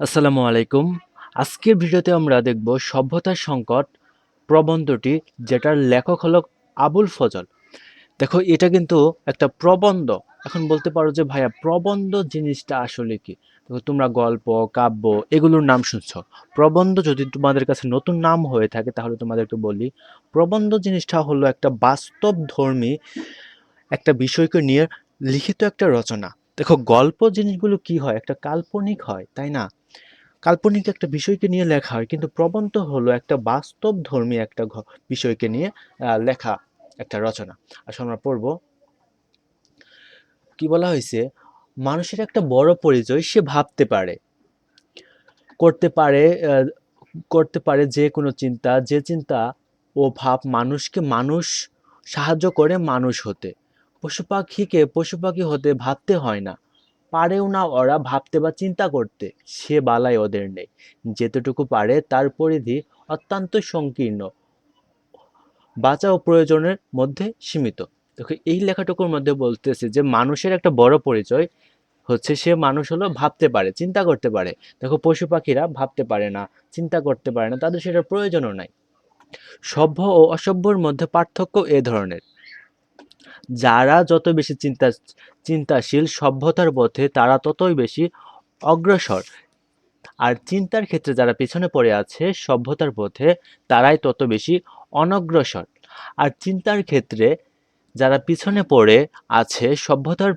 আসসালামু আলাইকুম। আজকের ভিডিওতে আমরা দেখব সভ্যতার সংকট প্রবন্ধটি, যেটার লেখক হলো আবুল ফজল। দেখো, এটা কিন্তু একটা প্রবন্ধ। এখন বলতে পারো যে, ভাইয়া, প্রবন্ধ জিনিসটা আসলে কি? দেখো, তোমরা গল্প, কাব্য, এগুলোর নাম শুনছো। প্রবন্ধ যদি তোমাদের কাছে নতুন নাম হয়ে থাকে, তাহলে তোমাদেরকে বলি, প্রবন্ধ জিনিসটা হলো একটা বাস্তব ধর্মী একটা বিষয়কে নিয়ে লিখিত একটা রচনা। দেখো, গল্প জিনিসগুলো কি হয়? একটা কাল্পনিক হয়, তাই না? কাল্পনিক একটা বিষয়কে নিয়ে লেখা হয়, কিন্তু প্রবন্ধ হলো একটা বাস্তব ধর্মী একটা বিষয়কে নিয়ে লেখা একটা রচনা। আসলে আমরা পড়ব, কি বলা হয়েছে? মানুষের একটা বড় পরিচয় সে ভাবতে পারে। করতে পারে করতে পারে যে কোনো চিন্তা, যে চিন্তা ও ভাব মানুষকে মানুষ সাহায্য করে মানুষ হতে। পশু পাখিকে পশু পাখি হতে ভাবতে হয় না। পারেও না ওরা ভাবতে বা চিন্তা করতে। সে বালাই ওদের নেই। যেতটুকু পারে তার পরিধি অত্যন্ত সংকীর্ণ। বাঁচা ও প্রয়োজনের মধ্যে সীমিত। দেখো, এই লেখাটুকুর মধ্যে বলতেছে যে, মানুষের একটা বড় পরিচয় হচ্ছে সে মানুষ হলো ভাবতে পারে, চিন্তা করতে পারে। দেখো, পশু পাখিরা ভাবতে পারে না, চিন্তা করতে পারে না, তাদের সেটার প্রয়োজনও নাই। সভ্য ও অসভ্যর মধ্যে পার্থক্য এ ধরনের। যারা যত বেশি চিন্তা, চিন্তাশীল, সভ্যতার পথে তারা ততই বেশি অগ্রসর। আর চিন্তার ক্ষেত্রে যারা পিছনে পড়ে আছে, সভ্যতার পথে তারাই তত বেশি অনগ্রসর। আর চিন্তার ক্ষেত্রে যারা পিছনে পড়ে আছে, সভ্যতার,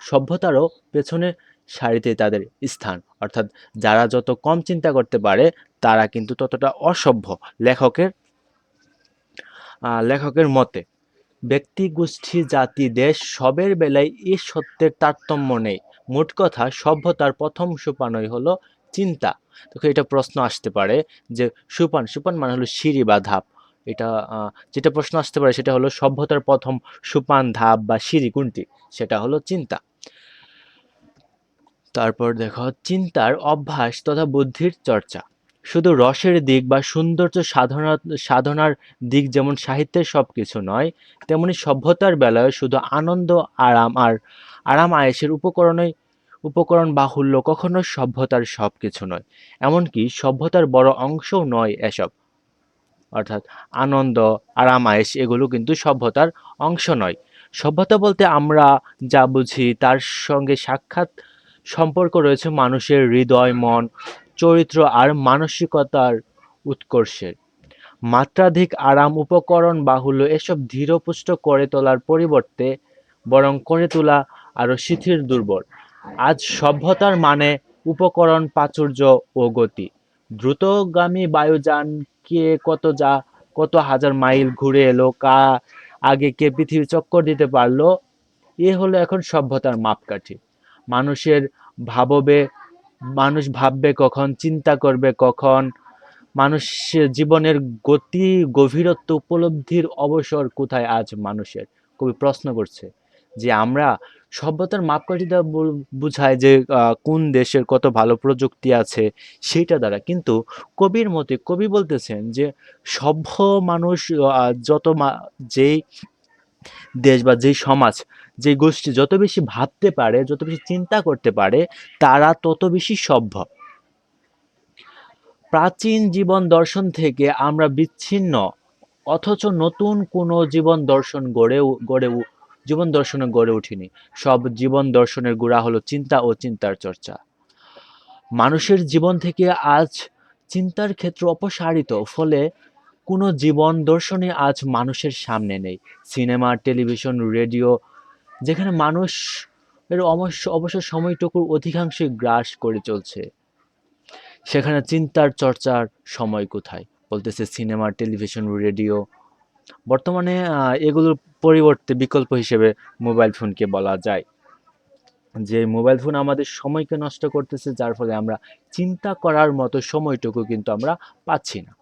সভ্যতারও পেছনে সারিতে তাদের স্থান। অর্থাৎ যারা যত কম চিন্তা করতে পারে, তারা কিন্তু ততটা অসভ্য লেখকের লেখকের মতে। ব্যক্তি গোষ্ঠী জাতি, দেশ, সবের বেলায় এ সত্যের তারতম্য নেই। মোট কথা, সভ্যতার প্রথম সোপানই হলো চিন্তা। দেখো, এটা প্রশ্ন আসতে পারে যে সোপান সোপান মানে হলো সিঁড়ি বা ধাপ। এটা যেটা প্রশ্ন আসতে পারে সেটা হলো সভ্যতার প্রথম সোপান, ধাপ বা সিঁড়ি কোনটি? সেটা হলো চিন্তা। তারপর দেখো, চিন্তার অভ্যাস তথা বুদ্ধির চর্চা। শুধু রসের দিক বা সৌন্দর্য সাধনা, সাধনার দিক যেমন সাহিত্যের সব কিছু নয়, তেমনি সভ্যতার বেলায় শুধু আনন্দ, আরাম আর, আরাম আয়েসের উপকরণই, উপকরণ বাহুল্য কখনো সভ্যতার সব কিছু নয়। এমনকি সভ্যতার বড় অংশও নয় এসব। অর্থাৎ আনন্দ, আরাম, আয়েস এগুলো কিন্তু সভ্যতার অংশ নয়। সভ্যতা বলতে আমরা যা বুঝি তার সঙ্গে সাক্ষাৎ সম্পর্ক রয়েছে মানুষের হৃদয়, মন চরিত্র আর মানসিকতার উৎকর্ষের মাত্রাধিক আরাম উপকরণ বাহুল্য এসব ধীরপুষ্ট করে তোলার পরিবর্তে বরং করে তোলা আরও শিথির দুর্বল। আজ সভ্যতার মানে উপকরণ, প্রাচুর্য ও গতি। দ্রুতগামী বায়ুযান কে কত যা, কত হাজার মাইল ঘুরে এলো, কা আগে কে পৃথিবী চক্কর দিতে পারল, এ হলো এখন সভ্যতার মাপকাঠি। মানুষের ভাববে মানুষ ভাববে কখন, চিন্তা করবে কখন, মানুষের জীবনের গতি, গভীরত্ব, উপলব্ধির অবসর কোথায় আজ মানুষের? কবি প্রশ্ন করছে যে আমরা সভ্যতার মাপকাঠিটা বুঝায় যে কোন দেশের কত ভালো প্রযুক্তি আছে সেইটা দ্বারা। কিন্তু কবির মতে, কবি বলতেছেন যে সভ্য মানুষ যত যেই দেশ বা যেই সমাজ যে গোষ্ঠী যত বেশি ভাবতে পারে, যত বেশি চিন্তা করতে পারে, তারা তত বেশি সভ্য। প্রাচীন জীবন দর্শন থেকে আমরা বিচ্ছিন্ন, অথচ নতুন কোনো জীবন দর্শন গড়ে গড়ে জীবন দর্শনে গড়ে উঠিনি। সব জীবন দর্শনের গোড়া হলো চিন্তা ও চিন্তার চর্চা। মানুষের জীবন থেকে আজ চিন্তার ক্ষেত্র অপসারিত, ফলে কোনো জীবন দর্শনে আজ মানুষের সামনে নেই। সিনেমা, টেলিভিশন, রেডিও যেখানে মানুষ এর অবশ্য, অবসর সময়টুকুর অধিকাংশই গ্রাস করে চলছে। সেখানে চিন্তার চর্চার সময় কোথায়? বলতেছে সিনেমা, টেলিভিশন, রেডিও। বর্তমানে এগুলোর পরিবর্তে বিকল্প হিসেবে মোবাইল ফোনকে বলা যায়। যে মোবাইল ফোন আমাদের সময়কে নষ্ট করতেছে, যার ফলে আমরা চিন্তা করার মতো সময়টুকু কিন্তু আমরা পাচ্ছি না।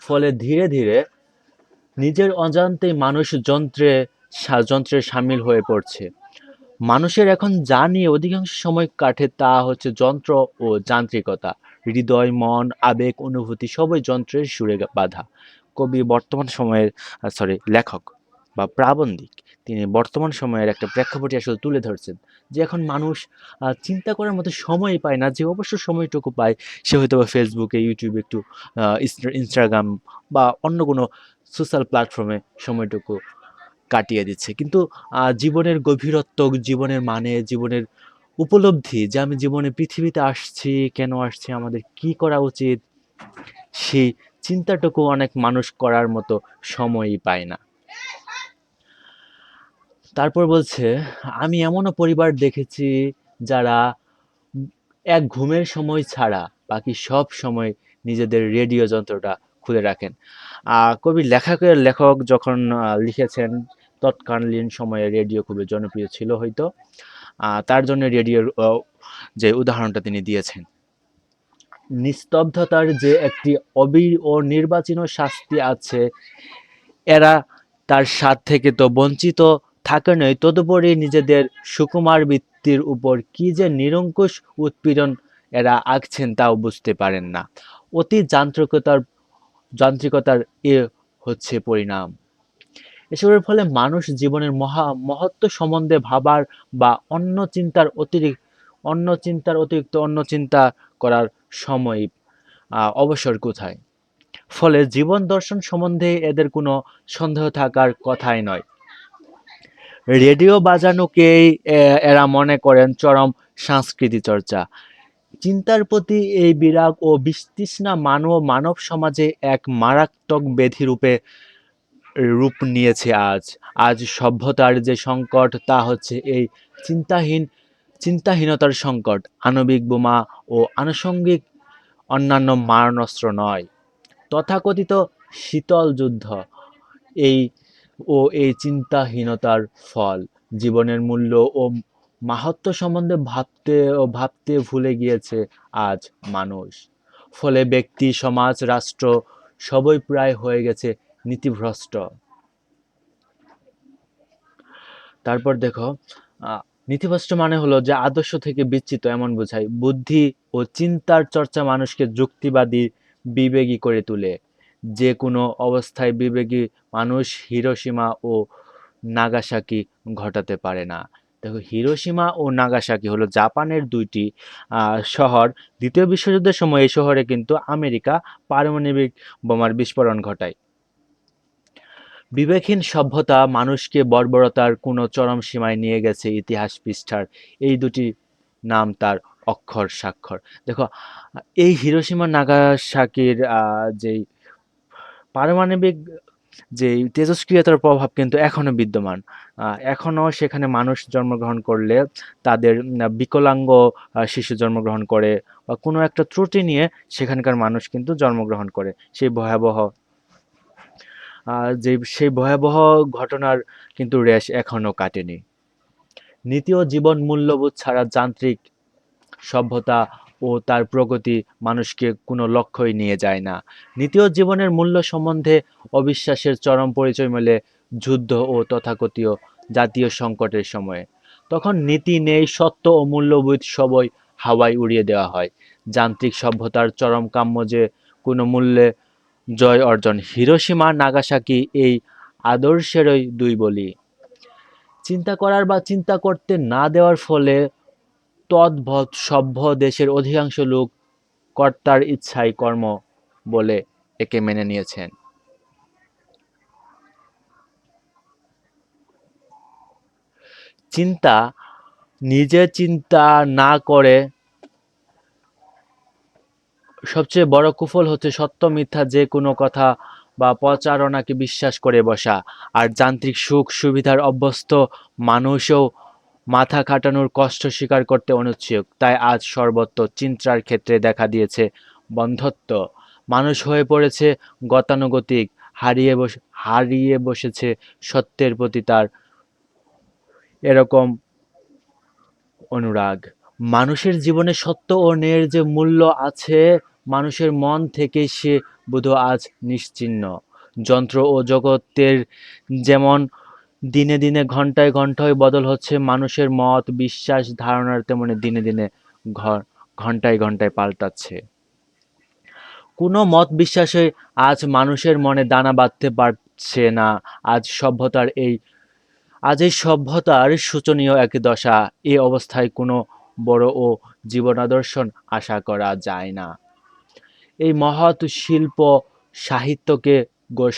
ফলে ধীরে ধীরে নিজের অজান্তে মানুষ যন্ত্রে যন্ত্রে সামিল হয়ে পড়ছে। মানুষের এখন যা নিয়ে অধিকাংশ সময় কাটে তা হচ্ছে যন্ত্র ও যান্ত্রিকতা। হৃদয়, মন, আবেগ, অনুভূতি সবই যন্ত্রের সুরে বাঁধা। কবি বর্তমান সময়ের সরি লেখক বা প্রাবন্ধিক। তিনি বর্তমান সময়ের একটা প্রেক্ষাপটে আসলে তুলে ধরছেন যে এখন মানুষ চিন্তা করার মতো সময় পায় না, যে অবশ্য সময়টুকু পায়, সে হয়তো বা ফেসবুকে ইউটিউবে একটু ইনস্টাগ্রাম বা অন্য কোনো সোশ্যাল প্ল্যাটফর্মে সময়টুকু কাটিয়ে দিচ্ছে। কিন্তু জীবনের গভীরত্ব, জীবনের মানে জীবনের উপলব্ধি, যে আমি জীবনে পৃথিবীতে আসছি, কেন আসছি, আমাদের কি করা উচিত, সেই চিন্তাটুকু অনেক মানুষ করার মতো সময়ই পায় না। তারপর বলছে, আমি এমনও পরিবার দেখেছি যারা এক ঘুমের সময় ছাড়া বাকি সব সময় নিজেদের রেডিও যন্ত্রটা খুলে রাখেন। কবি লেখকের লেখক যখন লিখেছেন, তৎকালীন সময়ে রেডিও খুবই জনপ্রিয় ছিল হয়তো। তার জন্য রেডিওর যে উদাহরণটা তিনি দিয়েছেন। নিস্তব্ধতার যে একটি অবি ও নির্বাচিত শাস্তি আছে, এরা তার স্বাদ থেকে তো বঞ্চিত থাকে নয় তদুপরি নিজেদের সুকুমার বৃত্তির উপর কি যে নিরঙ্কুশ উৎপীড়ন এরা আঁকছেন তাও বুঝতে পারেন না। অতি যান্ত্রিকতার যান্ত্রিকতার এ হচ্ছে পরিণাম। এসবের ফলে মানুষ জীবনের মহা, মহত্ব সম্বন্ধে ভাবার বা অন্য চিন্তার অতিরিক্ত, অন্য চিন্তার অতিরিক্ত, অন্য চিন্তা করার সময় অবসর কোথায়? ফলে জীবন দর্শন সম্বন্ধে এদের কোনো সন্দেহ থাকার কথাই নয়। রেডিও বাজানোকেই এরা মনে করেন চরম সংস্কৃতি চর্চা। চিন্তার প্রতি এই বিরাগ ও বিস্তৃষ্ণা মানব মানব সমাজে এক মারাত্মক ব্যাধি রূপে রূপ নিয়েছে আজ। আজ সভ্যতার যে সংকট, তা হচ্ছে এই চিন্তাহীন, চিন্তাহীনতার সংকট। আণবিক বোমা ও আনুষঙ্গিক অন্যান্য মারণাস্ত্র নয়। তথাকথিত শীতল যুদ্ধ, এই ও এই চিন্তাহীনতার ফল। জীবনের মূল্য ও মাহাত্ম্য সম্বন্ধে ভাবতে ও ভাবতে ভুলে গিয়েছে আজ মানুষ। ফলে ব্যক্তি, সমাজ, রাষ্ট্র সবই প্রায় হয়ে গেছে নীতিভ্রষ্ট। তারপর দেখো নীতিভ্রষ্ট মানে হলো যে আদর্শ থেকে বিচ্যুত, এমন বোঝায়। বুদ্ধি ও চিন্তার চর্চা মানুষকে যুক্তিবাদী, বিবেকী করে তোলে। যে কোনো অবস্থায় বিবেকী মানুষ হিরোসীমা ও নাগাসাকি ঘটাতে পারে না। দেখো হিরোসীমা ও নাগাসাকি হলো জাপানের দুইটি শহর। দ্বিতীয় বিশ্বযুদ্ধের সময় এই শহরে কিন্তু আমেরিকা পারমাণবিক বোমার বিস্ফোরণ ঘটায়। বিবেকহীন সভ্যতা মানুষকে বর্বরতার কোনো চরম সীমায় নিয়ে গেছে ইতিহাস পৃষ্ঠার এই দুটি নাম তার অক্ষর স্বাক্ষর দেখো, এই হিরোসীমা নাগাসাকির যেই পারমাণবিক যে তেজস্ক্রিয়তার প্রভাব কিন্তু এখনও বিদ্যমান। আহ, এখনও সেখানে মানুষ জন্মগ্রহণ করলে তাদের বিকলাঙ্গ শিশু জন্মগ্রহণ করে বা কোনো একটা ত্রুটি নিয়ে সেখানকার মানুষ কিন্তু জন্মগ্রহণ করে। সেই ভয়াবহ যে সেই ভয়াবহ ঘটনার কিন্তু রেশ এখনও কাটেনি। নীতি ও জীবন মূল্যবোধ ছাড়া যান্ত্রিক সভ্যতা ও তার প্রগতি মানুষকে কোনো লক্ষ্যই নিয়ে যায় না। নীতি ও জীবনের মূল্য সম্বন্ধে অবিশ্বাসের চরম পরিচয় মেলে যুদ্ধ ও তথাকথিত জাতীয় সংকটের সময়ে। তখন নীতি নেই, সত্য ও মূল্যবোধ সবই হাওয়ায় উড়িয়ে দেওয়া হয়। যান্ত্রিক সভ্যতার চরম কাম্য যে কোনো মূল্যে জয় অর্জন। হিরোসীমা নাগাসাকি এই আদর্শেরই দুই বলি। চিন্তা করার বা চিন্তা করতে না দেওয়ার ফলে তদ্ভত সভ্য দেশের অধিকাংশ লোক কর্তার ইচ্ছাই কর্ম বলে একে মেনে নিয়েছেন। চিন্তা নিজে চিন্তা না করে সবচেয়ে বড় কুফল হচ্ছে সত্য মিথ্যা যে কোনো কথা বা প্রচারণাকে বিশ্বাস করে বসা। আর যান্ত্রিক সুখ সুবিধার অভ্যস্ত মানুষও মাথা খাটানোর কষ্ট স্বীকার করতে অনুচ্ছুক তাই আজ সর্বত্র চিন্তার ক্ষেত্রে দেখা দিয়েছে বন্ধত্ব। মানুষ হয়ে পড়েছে গতানুগতিক, হারিয়ে বসে, হারিয়ে বসেছে সত্যের প্রতি তার এরকম অনুরাগ। মানুষের জীবনে সত্য ও ন্যায়ের যে মূল্য আছে, মানুষের মন থেকে সে বোধ আজ নিশ্চিহ্ন যন্ত্র ও জগতের যেমন দিনে দিনে, ঘন্টায় ঘন্টায় বদল হচ্ছে মানুষের মত, বিশ্বাস, ধারণার তেমনি দিনে দিনে ঘন্টায় ঘন্টায় পাল্টাচ্ছে। কোনো মত বিশ্বাসে আজ মানুষের মনে দানা বাঁধতে পারছে না। আজ সভ্যতার এই, আজ এই সভ্যতার শোচনীয় এক দশা। এ অবস্থায় কোনো বড় ও জীবনাদর্শন আশা করা যায় না। এই মহৎ শিল্প সাহিত্যকে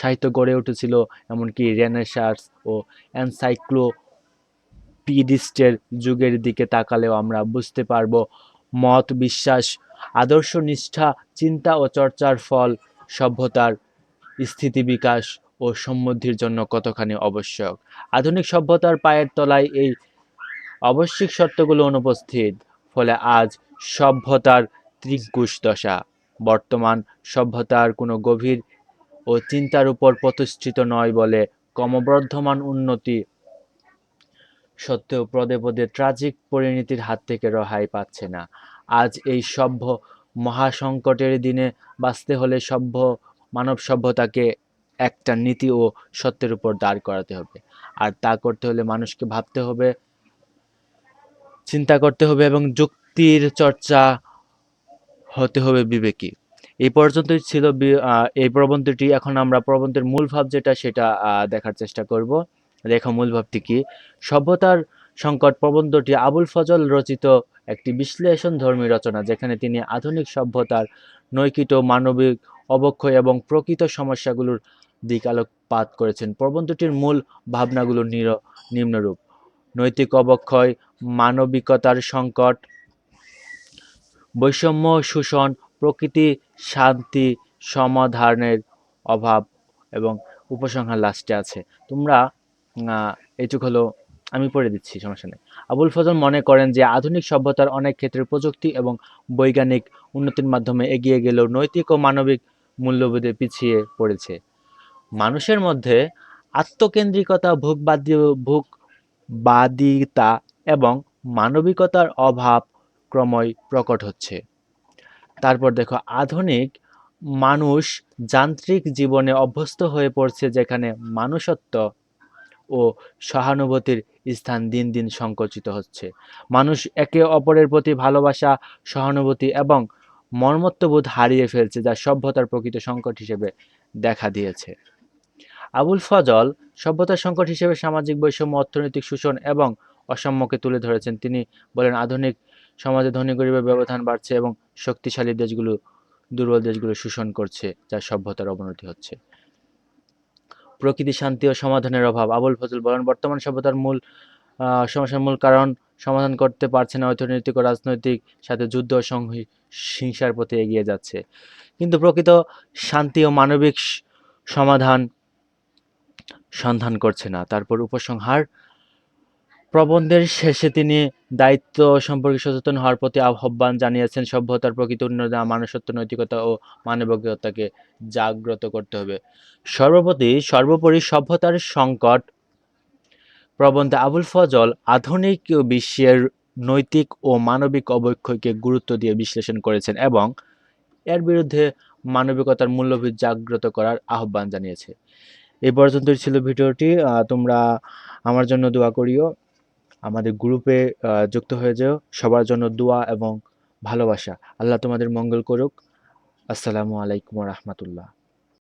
সাহিত্য গড়ে উঠেছিল, এমনকি রেনেসার্স ও এনসাইক্লোপিডিস্টের যুগের দিকে তাকালেও আমরা বুঝতে পারব, মত বিশ্বাস, আদর্শ নিষ্ঠা, চিন্তা ও চর্চার ফল, সভ্যতার স্থিতি বিকাশ ও সমৃদ্ধির জন্য কতখানি আবশ্যক। আধুনিক সভ্যতার পায়ের তলায় এই আবশ্যিক সত্যগুলো অনুপস্থিত, ফলে আজ সভ্যতার ত্রিকুশ দশা। বর্তমান সভ্যতার কোনো গভীর ও চিন্তার উপর প্রতিষ্ঠিত নয় বলে ক্রমবর্ধমান উন্নতি সত্ত্বেও পদে পদে ট্রাজিক পরিণতির হাত থেকে রেহাই পাচ্ছে না। আজ এই সভ্য মহাসংকটের দিনে বাঁচতে হলে সভ্য, মানব সভ্যতাকে একটা নীতি ও সত্যের উপর দাঁড় করাতে হবে। আর তা করতে হলে মানুষকে ভাবতে হবে, চিন্তা করতে হবে এবং যুক্তির চর্চা হতে হবে বিবেকী। এই পর্যন্তই ছিল এই প্রবন্ধটি। এখন আমরা প্রবন্ধের মূল ভাব যেটা, সেটা দেখার চেষ্টা করব। দেখো মূল ভাবটি কি? সভ্যতার সংকট প্রবন্ধটি আবুল ফজল রচিত একটি বিশ্লেষণ ধর্মী রচনা, যেখানে তিনি আধুনিক সভ্যতার নৈকিত মানবিক অবক্ষয় এবং প্রকৃত সমস্যাগুলোর দিক আলোকপাত করেছেন। প্রবন্ধটির মূল ভাবনাগুলো নির- নিম্নরূপ। নৈতিক অবক্ষয়, মানবিকতার সংকট, বৈষম্য শোষণ প্রকৃতি শান্তি সমাধানের অভাব এবং উপসংহার লাস্টে আছে। তোমরা আহ, এইটুক হলো আমি পড়ে দিচ্ছি সমস্যা নেই। আবুল ফজল মনে করেন যে আধুনিক সভ্যতার অনেক ক্ষেত্রে প্রযুক্তি এবং বৈজ্ঞানিক উন্নতির মাধ্যমে এগিয়ে গেলেও নৈতিক ও মানবিক মূল্যবোধে পিছিয়ে পড়েছে। মানুষের মধ্যে আত্মকেন্দ্রিকতা ভোগবাদী ভোগবাদিতা এবং মানবিকতার অভাব ক্রমই প্রকট হচ্ছে। তারপর দেখো, আধুনিক মানুষ যান্ত্রিক জীবনে অভ্যস্ত হয়ে পড়ছে যেখানে মানুষত্ব ও সহানুভূতির স্থান দিন দিন সংকুচিত হচ্ছে। মানুষ একে অপরের প্রতি ভালোবাসা, সহানুভূতি এবং মর্মত্ববোধ হারিয়ে ফেলছে যা সভ্যতার প্রকৃত সংকট হিসেবে দেখা দিয়েছে। আবুল ফজল সভ্যতার সংকট হিসেবে সামাজিক বৈষম্য, অর্থনৈতিক শোষণ এবং অসাম্যকে তুলে ধরেছেন। তিনি বলেন, আধুনিক সমাজে ধনী গরিবের ব্যবধান বাড়ছে এবং শক্তিশালী দেশগুলো, দুর্বল দেশগুলো শোষণ করছে যার সভ্যতার অবনতি হচ্ছে। প্রকৃতি শান্তি ও সমাধানের অভাব। আবুল ফজল বলেন, বর্তমান সভ্যতার মূল সমস্যার মূল কারণ সমাধান করতে পারছে না অর্থনৈতিক ও রাজনৈতিক, সাথে যুদ্ধ ও হিংসার পথে এগিয়ে যাচ্ছে। কিন্তু প্রকৃত শান্তি ও মানবিক সমাধান সন্ধান করছে না। তারপর উপসংহার প্রবন্ধের শেষে তিনি দায়িত্ব সম্পর্কে সচেতন হওয়ার প্রতি আহ্বান জানিয়েছেন। সভ্যতার প্রকৃত উন্নয়নে মানুষত্ব নৈতিকতা ও মানবিকতাকে জাগ্রত করতে হবে। সর্বপ্রতি সর্বোপরি সভ্যতার সংকট। প্রবন্ধে আবুল ফজল আধুনিক বিশ্বের নৈতিক ও মানবিক অবক্ষয়কে গুরুত্ব দিয়ে বিশ্লেষণ করেছেন এবং এর বিরুদ্ধে মানবিকতার মূল্যবোধ জাগ্রত করার আহ্বান জানিয়েছে। এই পর্যন্তই ছিল ভিডিওটি। তোমরা আমার জন্য দোয়া করিও। আমাদের গ্রুপে যুক্ত হয়ে যেও। সবার জন্য দোয়া এবং ভালোবাসা। আল্লাহ তোমাদের মঙ্গল করুক। আসসালামু আলাইকুম রহমতুল্লাহ।